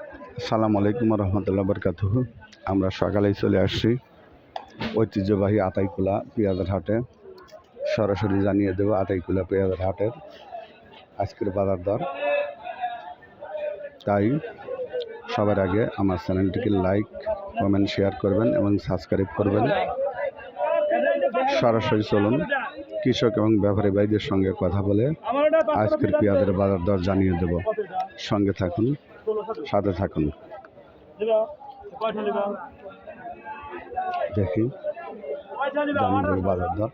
আসসালামু আলাইকুম রহমতুল্লাহ বরকাত আমরা সকালেই চলে আসছি ঐতিহ্যবাহী আতাইকুলা পেঁয়াজের হাটে। সরাসরি জানিয়ে দেবো আতাইকুলা পেঁয়াজের হাটের আজকের বাজার দর। তাই সবার আগে আমার চ্যানেলটিকে লাইক, কমেন্ট, শেয়ার করবেন এবং সাবস্ক্রাইব করবেন। সরাসরি চলুন কৃষক এবং ব্যাপারী ভাইদের সঙ্গে কথা বলে আজকের পেঁয়াজের বাজার দর জানিয়ে দেব। সঙ্গে থাকুন। সাথে থাকুন। দেখি। বাজার দর।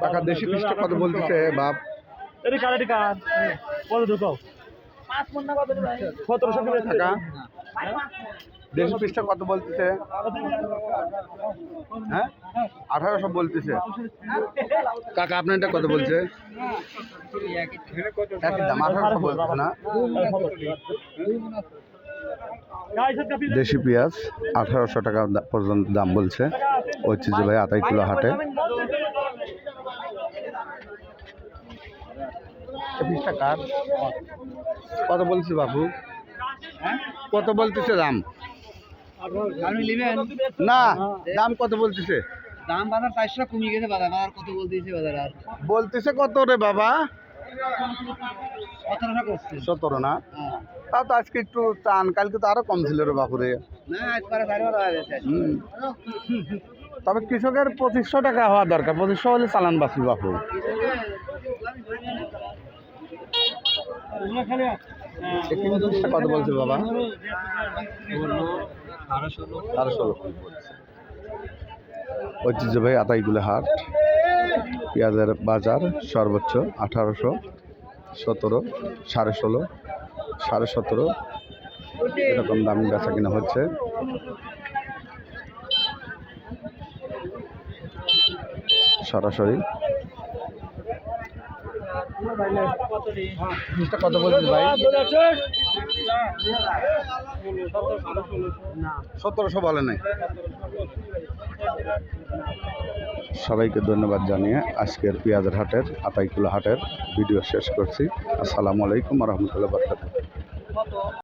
টাকা দেশি পিসটা কত বলতেছে বাপ? সতেরোশো টাকা? দেশি পিসটা কত বলতেছে? হ্যাঁ? আঠারোশো বলতেছে। কাকা, আপনার এটা কত বলছে? দাম, আঠারোশো বলছে না? দেশি পেঁয়াজ, আঠারোশো টাকা পর্যন্ত দাম বলছে। ঐতিহ্যবাহী আতাই কিলো হাটে। পিসটা কত বলছে বাবু? কত বলতেছে দাম? না দাম কত বলতেছে? দাম বাজার চারশো কমিয়ে গেছে বাজার বাজার কত বলতেছে বাজার আর? বলতেছে কত রে বাবা? সতেরোশো করছে। সতেরো না? হ্যাঁ। তা তো আজকে একটু টান কালকে তো আরও কম ছিল রে বাপুরে। তবে কৃষকের পঁচিশশো টাকা হওয়া দরকার পঁচিশশো হলে চালান বাঁচি বাপু। একটি জিনিসটা কত বলছে, বাবা। ষোলো ঐতিহ্যবাহী আতাইগুলো হাট, পেঁয়াজের বাজার সর্বোচ্চ আঠারোশো সতেরো, সাড়ে ষোলো, সাড়ে সতেরো। এরকম দামি বেচা কিনা হচ্ছে। সরাসরি জিনিসটা কত বলছেন ভাই? সতেরোশো বলে নাই। সবাইকে ধন্যবাদ জানিয়ে আজকের পেঁয়াজের হাটের আতাইকুলা হাটের ভিডিও শেষ করছি। আসসালামু আলাইকুম রহমতুল্লাহ বরকাত